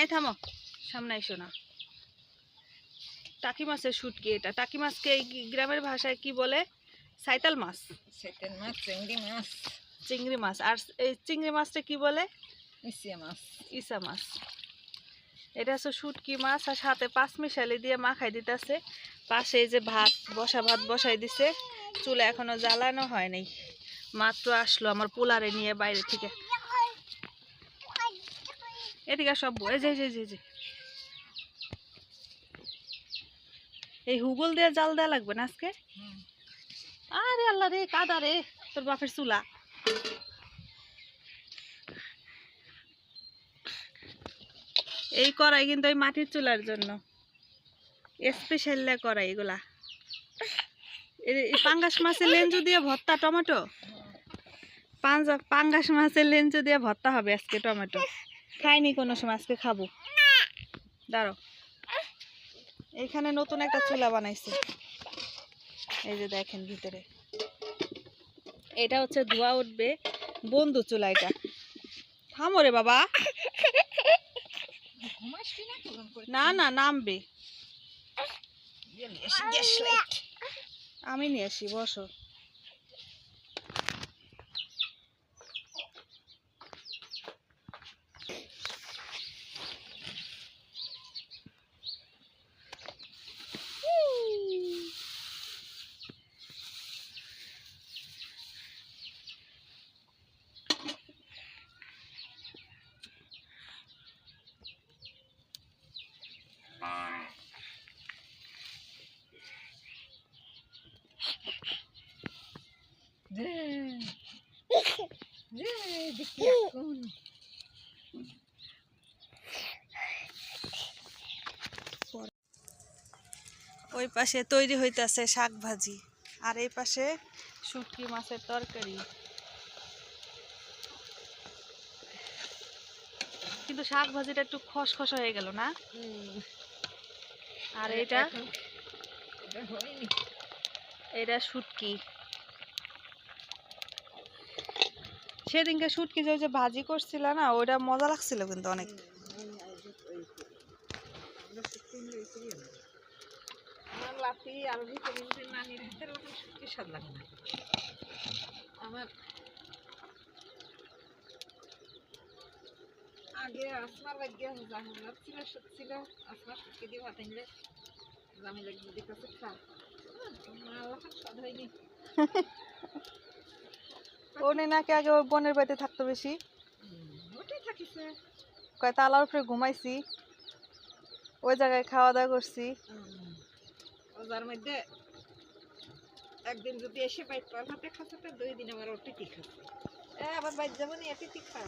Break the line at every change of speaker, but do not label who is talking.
এই থামো সামনে এসো না। টাকি মাছের শুটকি এটা। টাকি মাছকে এই গ্রামের ভাষায় কি বলে? সাইতাল মাছ।
সেটেন মাছ চিংড়ি মাছ।
চিংড়ি মাছ। আর এই চিংড়ি মাছটা কি বলে?
মিশিয়ে মাছ।
ইসা মাছ। এটা হচ্ছে শুটকি মাছ আর সাথে পাঁচ মিশালি দিয়ে মাখাই দিতেছে। পাশে এই যে ভাত বসা ভাত বসাই দিছে। চুলা এখনও জ্বালানো হয় নাই। মাত্র আসলো আমার পোলারে নিয়ে বাইরে থেকে। এদিকে সব এই যে যে, যে, এই হুগল দিয়ে জাল দেওয়া লাগবে না আজকে? আরে আল্লাহ রে কাদা রে তোর বাপের চুলা। এই কড়াই কিন্তু ওই মাটির চুলার জন্য। স্পেশাল কড়াই এগুলা। পাঙ্গাস মাছের লেঞ্জু দিয়ে ভর্তা টমেটো? পাঞ্জা পাঙ্গাস মাছের লেঞ্জু দিয়ে ভর্তা হবে আজকে টমেটো। খাইনি কোনো সময়, আজকে খাব। দাঁড়ো এইখানে নতুন একটা চুলা বানাইছে। এই যে দেখেন ভিতরে। এটা হচ্ছে ধোয়া উঠবে বন্ধু চুলা এটা। থামো রে বাবা।
না
না, নামবে। আমি নিয়ে আসি, বসো। ওই পাশে তৈরি হইতেছে শাক ভাজি আর এই পাশে শুটকি মাছের তরকারি। কিন্তু শাক ভাজিটা একটু খসখস হয়ে গেল না? আর এটা?
এটা
শুটকি। সেদিনকে শুটকি যে ওই যে ভাজি করছিল না ওটা মজা লাগছিল কিন্তু অনেক।
আমার আগে আসমার জাহাঙ্গার ছিল ছিল আসমার সুটকে দিয়ে ভাত আনলে লাগবে দিকে খা। আল্লাহ স্বাদ হয়নি।
ওনে নাকি আগে ওর বোনের বাড়িতে থাকতো বেশি? কয় তালার উপরে ঘুমাইছি ওই জায়গায় খাওয়া দাওয়া করছি
ওজার মধ্যে একদিন যদি এসে বাইক পার হাতে খাচ্ছে তো দুই দিন আমার অতিথি খাচ্ছে। এ আবার বাইর যাব নি এটি খা